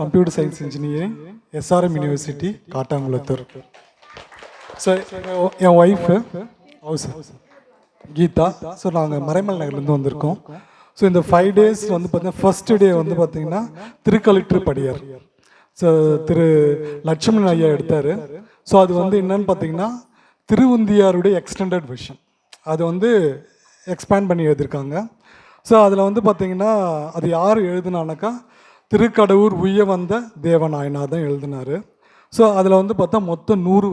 Computer science engineering SRM university Kattankulathur so என் wife house Geetha so நாங்கள் மறைமல் நகர்லேருந்து வந்திருக்கோம். ஸோ இந்த ஃபைவ் டேஸ் வந்து பார்த்தீங்கன்னா ஃபர்ஸ்ட் டே வந்து பார்த்தீங்கன்னா திருக்கலிற்று படியார். ஸோ திரு லட்சுமணன் ஐயா எடுத்தார். ஸோ அது வந்து என்னன்னு பார்த்தீங்கன்னா திருவுந்தியாருடைய எக்ஸ்டெண்டட் விஷன் அது வந்து எக்ஸ்பேண்ட் பண்ணி எழுதியிருக்காங்க. ஸோ அதில் வந்து பார்த்தீங்கன்னா அது யார் எழுதுனானாக்கா திருக்கடவுர் உய்ய வந்த தேவநாயனார் தான் எழுதினார். ஸோ அதில் வந்து பார்த்தா மொத்தம் நூறு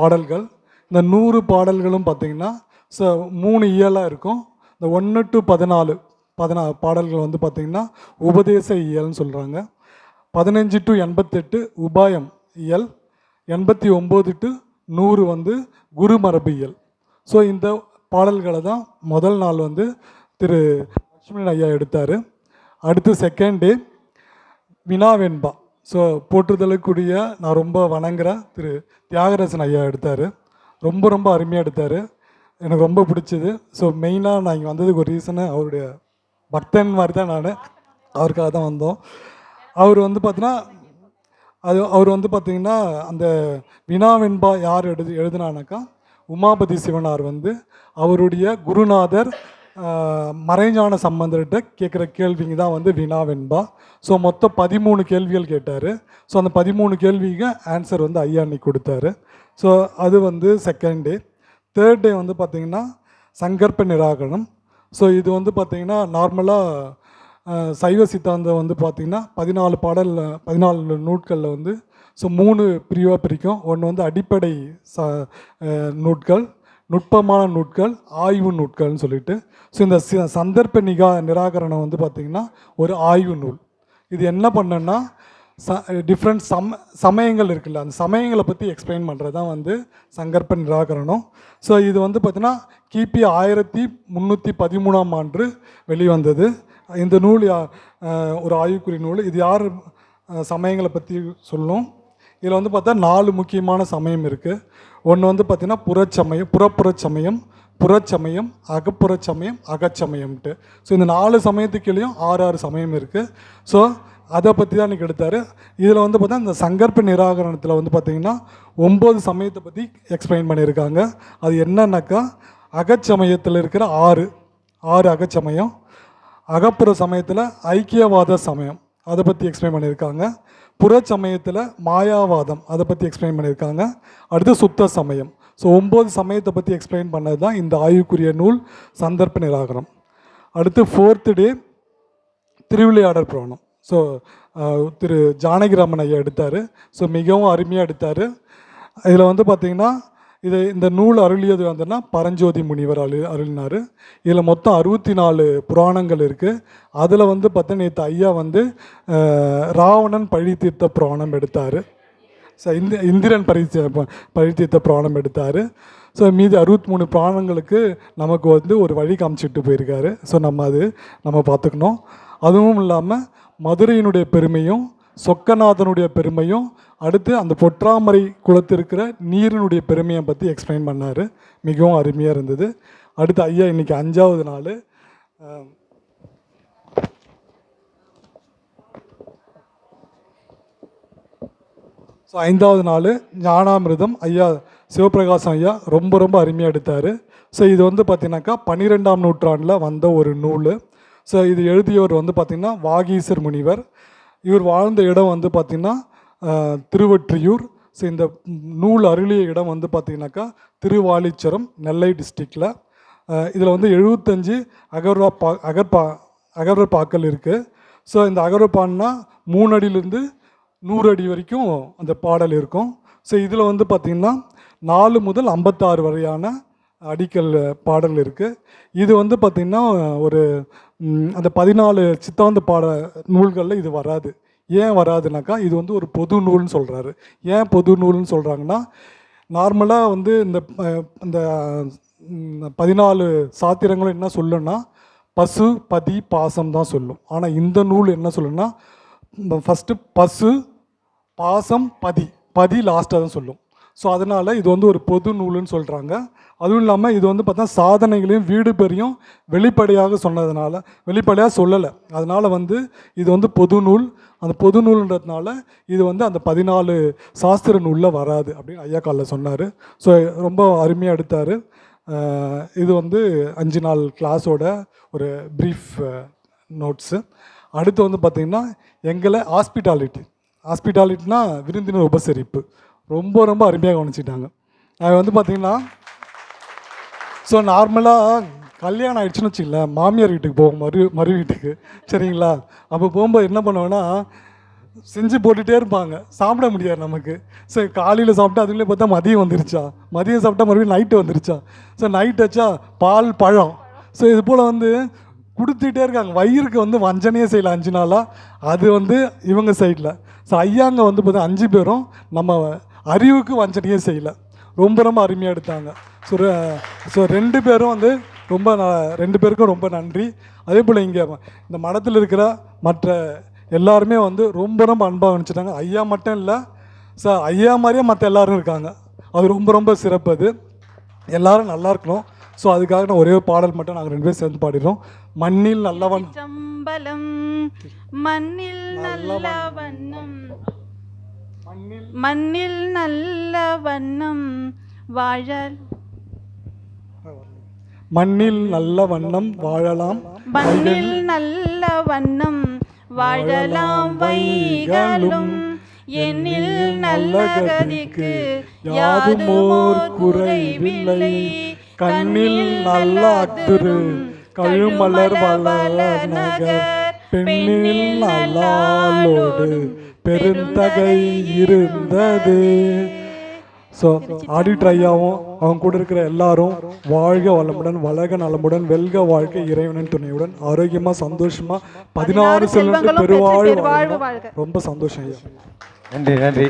பாடல்கள். இந்த நூறு பாடல்களும் பார்த்தீங்கன்னா ஸோ மூணு இயலாக இருக்கும். இந்த ஒன்று டு பதினாலு பதினா பாடல்கள் வந்து பார்த்திங்கன்னா உபதேச இயல்னு சொல்கிறாங்க பதினஞ்சு டு எண்பத்தெட்டு உபாயம் இயல். எண்பத்தி ஒம்பது டு நூறு வந்து குருமரபு இயல். ஸோ இந்த பாடல்களை தான் முதல் நாள் வந்து திரு லட்சுமணன் ஐயா எடுத்தார். அடுத்து செகண்ட் டே வினாவெண்பா. ஸோ போற்றுதலுக்குரிய நான் ரொம்ப வணங்குற திரு தியாகராஜன் ஐயா எடுத்தார். ரொம்ப ரொம்ப அருமையாக எடுத்தார். எனக்கு ரொம்ப பிடிச்சது. ஸோ மெயினாக நான் இங்கே வந்ததுக்கு ஒரு ரீசனு அவருடைய பக்தன் மாதிரி தான் நான். அவருக்காக தான் வந்தோம். அவர் வந்து பார்த்தீங்கன்னா அது அவர் வந்து பார்த்திங்கன்னா அந்த வினாவெண்பா யார் எழுது எழுதுனானாக்கா உமாபதி சிவனார் வந்து அவருடைய குருநாதர் மறைஞ்சான மறைஞான சம்பந்தர்கிட்ட கேட்குற கேள்விங்க தான் வந்து வினாவெண்பா ஸோ மொத்தம் பதிமூணு கேள்விகள் கேட்டார். ஸோ அந்த பதிமூணு கேள்விக்கு ஆன்சர் வந்து ஐயா அன்னைக்கு கொடுத்தாரு. ஸோ அது வந்து செகண்ட் டே தேர்ட் டே வந்து பார்த்திங்கன்னா சங்கற்ப நிராகரணம். ஸோ இது வந்து பார்த்திங்கன்னா நார்மலாக சைவ சித்தாந்தம் வந்து பார்த்திங்கன்னா பதினாலு பாடல் பதினாலு நூட்களில் வந்து ஸோ மூணு பிரிவாக பிரிக்கும். ஒன்று வந்து அடிப்படை ச நூட்கள் நுட்பமான நூட்கள் ஆய்வு நூட்கள்னு சொல்லிட்டு. ஸோ இந்த சந்தர்ப்ப நிகா நிராகரணம் வந்து பார்த்திங்கன்னா ஒரு ஆய்வு நூல். இது என்ன பண்ணேன்னா ச டிஃப்ரெண்ட் சம சமயங்கள் இருக்குல்ல அந்த சமயங்களை பற்றி எக்ஸ்பிளைன் பண்ணுறது தான் வந்து சங்கற்ப நிராகரணம். ஸோ இது வந்து பார்த்திங்கன்னா கிபி ஆயிரத்தி முந்நூற்றி பதிமூணாம் ஆண்டு வெளிவந்தது. இந்த நூல் யா- ஒரு ஆய்வுக்குறி நூல். இது யார் சமயங்களை பற்றி சொல்லும்? இதில் வந்து பார்த்தா நாலு முக்கியமான சமயம் இருக்குது ஒன்று வந்து பார்த்திங்கன்னா புறச்சமயம் புறப்புறச்சமயம் புறச்சமயம் அகப்புறச் சமயம் அகச்சமயம்ட்டு. ஸோ இந்த நாலு சமயத்துக்குள்ளேயும் ஆறு ஆறு சமயம் இருக்குது ஸோ அதை பற்றி தான் இன்றைக்கி எடுத்தார். இதில் வந்து பார்த்தா இந்த சங்கற்ப நிராகரணத்தில் வந்து பார்த்திங்கன்னா ஒம்பது சமயத்தை பற்றி எக்ஸ்பிளைன் பண்ணியிருக்காங்க. அது என்னன்னாக்கா அகச்சமயத்தில் இருக்கிற ஆறு ஆறு அகச்சமயம் அகப்புற சமயத்தில் ஐக்கியவாத சமயம். அதை பற்றி எக்ஸ்பிளைன் பண்ணியிருக்காங்க. புற சமயத்தில் மாயாவாதம் அதை பற்றி எக்ஸ்பிளைன் பண்ணியிருக்காங்க. அடுத்து சுத்த சமயம். ஸோ ஒம்பது சமயத்தை பற்றி எக்ஸ்பிளைன் பண்ணது தான் இந்த ஆய்வுக்குரிய நூல் சந்தர்ப்ப நிராகரம். அடுத்து fourth day Thiruvilaiyadal Puranam. So Thiru Janakiraman ஐயா எடுத்தார். ஸோ மிகவும் அருமையாக எடுத்தார். இதில் வந்து பார்த்திங்கன்னா இது இந்த நூல் அருளியது வந்துன்னா பரஞ்சோதி முனிவர் அரு அருளினார். இதில் மொத்தம் அறுபத்தி நாலு புராணங்கள் இருக்குது அதில் வந்து பார்த்தீங்கன்னா நேற்று ஐயா வந்து ராவணன் பழி தீர்த்த புராணம் எடுத்தார். ஸோ இந்த இந்திரன் பரி பரித்தீர்த்த புராணம் எடுத்தார். ஸோ மீதி அறுபத்தி மூணு புராணங்களுக்கு நமக்கு வந்து ஒரு வழி காமிச்சிட்டு போயிருக்காரு. ஸோ நம்ம அது நம்ம பார்த்துக்கணும். அதுவும் இல்லாமல் மதுரையினுடைய பெருமையும் சொக்கநாதனுடைய பெருமையும் அடுத்து அந்த பொற்றாமரை குளத்திருக்கிற நீரினுடைய பெருமையை பற்றி எக்ஸ்பிளைன் பண்ணார். மிகவும் அருமையாக இருந்தது. அடுத்து ஐயா இன்றைக்கி அஞ்சாவது நாள். ஸோ ஐந்தாவது நாள் ஞானாமிரதம். ஐயா சிவபிரகாசம் ஐயா ரொம்ப ரொம்ப அருமையாக எடுத்தார். ஸோ இது வந்து பார்த்தீங்கன்னாக்கா பன்னிரெண்டாம் நூற்றாண்டில் வந்த ஒரு நூல். ஸோ இது எழுதியவர் வந்து பார்த்திங்கன்னா வாகீசர் முனிவர். இவர் வாழ்ந்த இடம் வந்து பார்த்திங்கன்னா ஆஹ், திருவொற்றியூர். ஸோ இந்த நூல் அருளிய இடம் வந்து பார்த்திங்கனாக்கா திருவாலிச்சரம் நெல்லை டிஸ்ட்ரிக்டில் இதில் வந்து எழுபத்தஞ்சு அகர்வா பா அகர்பா அகர்பாக்கள் இருக்குது ஸோ இந்த அகர்வப்பான்னா மூணு அடியிலேருந்து நூறு அடி வரைக்கும் அந்த பாடல் இருக்கும். ஸோ இதில் வந்து பார்த்திங்கன்னா நாலு முதல் ஐம்பத்தாறு வரையான அடிக்கல் பாடல் இருக்குது இது வந்து பார்த்திங்கன்னா ஒரு அந்த பதினாலு சித்தாந்த பாட நூல்களில் இது வராது. ஏன் வராதுனாக்கா இது வந்து ஒரு பொது நூல்னு சொல்கிறாரு ஏன் பொது நூல்னு சொல்கிறாங்கன்னா நார்மலாக வந்து இந்த இந்த பதினாலு சாத்திரங்களும் என்ன சொல்லுன்னா பசு பதி பாசம் தான் சொல்லும். ஆனால் இந்த நூல் என்ன சொல்லுன்னா ஃபஸ்ட்டு பசு பாசம் பதி. பதி லாஸ்ட்டாக தான் சொல்லும். ஸோ அதனால் இது வந்து ஒரு பொது நூலுன்னு சொல்கிறாங்க அதுவும் இல்லாமல் இது வந்து பார்த்தா சாதனைகளையும் வீடு பெரியும் வெளிப்படையாக சொன்னதுனால வெளிப்படையாக சொல்லலை. அதனால் வந்து இது வந்து பொது நூல். அந்த பொது நூல்ன்றதுனால இது வந்து அந்த பதினாலு சாஸ்திர நூலில் வராது அப்படின்னு ஐயா காலில் சொன்னார். ஸோ ரொம்ப அருமையாக எடுத்தார். இது வந்து அஞ்சு நாள் கிளாஸோட ஒரு ப்ரீஃப் நோட்ஸு அடுத்து வந்து பார்த்திங்கன்னா எங்களை ஹாஸ்பிட்டாலிட்டி ஹாஸ்பிட்டாலிட்டினா விருந்தினர் உபசரிப்பு. ரொம்ப ரொம்ப அருமையாக கவனிச்சிட்டாங்க அது வந்து பார்த்திங்கன்னா ஸோ நார்மலாக கல்யாணம் ஆகிடுச்சுன்னு வச்சுக்கல மாமியார் வீட்டுக்கு போவோம் மறு மறு வீட்டுக்கு. சரிங்களா? அப்போ போகும்போது என்ன பண்ணுவேன்னா செஞ்சு போட்டுகிட்டே இருப்பாங்க. சாப்பிட முடியாது நமக்கு. ஸோ காலையில் சாப்பிட்டா அதுலேயே பார்த்தா மதியம் வந்துருச்சா? மதியம் சாப்பிட்டா மறுபடியும் நைட்டு வந்துருச்சா? ஸோ நைட் வச்சா பால் பழம். ஸோ இது போல் வந்து கொடுத்துட்டே இருக்காங்க. வயிறுக்கு வந்து வஞ்சனையே செய்யல அஞ்சு நாளாக அது வந்து இவங்க சைடில் ஸோ ஐயாங்க வந்து பார்த்தா அஞ்சு பேரும் நம்ம அறிவுக்கு வஞ்சனையே செய்யலை. ரொம்ப ரொம்ப அருமையாக எடுத்தாங்க. ஸோ ஸோ ரெண்டு பேரும் வந்து ரொம்ப ரெண்டு பேருக்கும் ரொம்ப நன்றி. அதே போல் இங்கே இந்த மடத்தில் இருக்கிற மற்ற எல்லாருமே வந்து ரொம்ப ரொம்ப அன்பாக கவனிச்சிட்டாங்க ஐயா மட்டும் இல்லை சார் ஐயா மாதிரியே மற்ற எல்லாரும் இருக்காங்க. அது ரொம்ப ரொம்ப சிறப்பு அது. எல்லாரும் நல்லா இருக்கணும். ஸோ அதுக்காக நான் ஒரே ஒரு பாடல் மட்டும் நாங்கள் ரெண்டு பேரும் சேர்ந்து பாடிடுறோம். மண்ணில் நல்லவன் மண்ணில் நல்ல வண்ணம் மண்ணில் நல்ல வண்ணம் வாழல். மண்ணில் நல்ல வண்ணம் வாழலாம். மண்ணில் நல்ல வண்ணம் வாழலாம். வைகளும் எண்ணில் நல்ல கதிக்கு யாதுமோர் குறைவில்லை. கண்ணில் நல்ல அத்துரு கழுமலர் வளர நகர் பெண்ணில் நல்லாளோடு பெருந்தகை இருந்தது ஸோ ஆடிட்டர் ஐயாவும் அவங்க கூட இருக்கிற எல்லாரும் வாழ்க வளமுடன் வளக நலமுடன் வெல்க வாழ்க்கை இறைவனின் துணையுடன் ஆரோக்கியமா சந்தோஷமா பதினாறு செல்வங்கள் பெருவாழ் பெருவாழ்வு வாழ்க. வாழ்க. ரொம்ப சந்தோஷம் ஐயா நன்றி நன்றி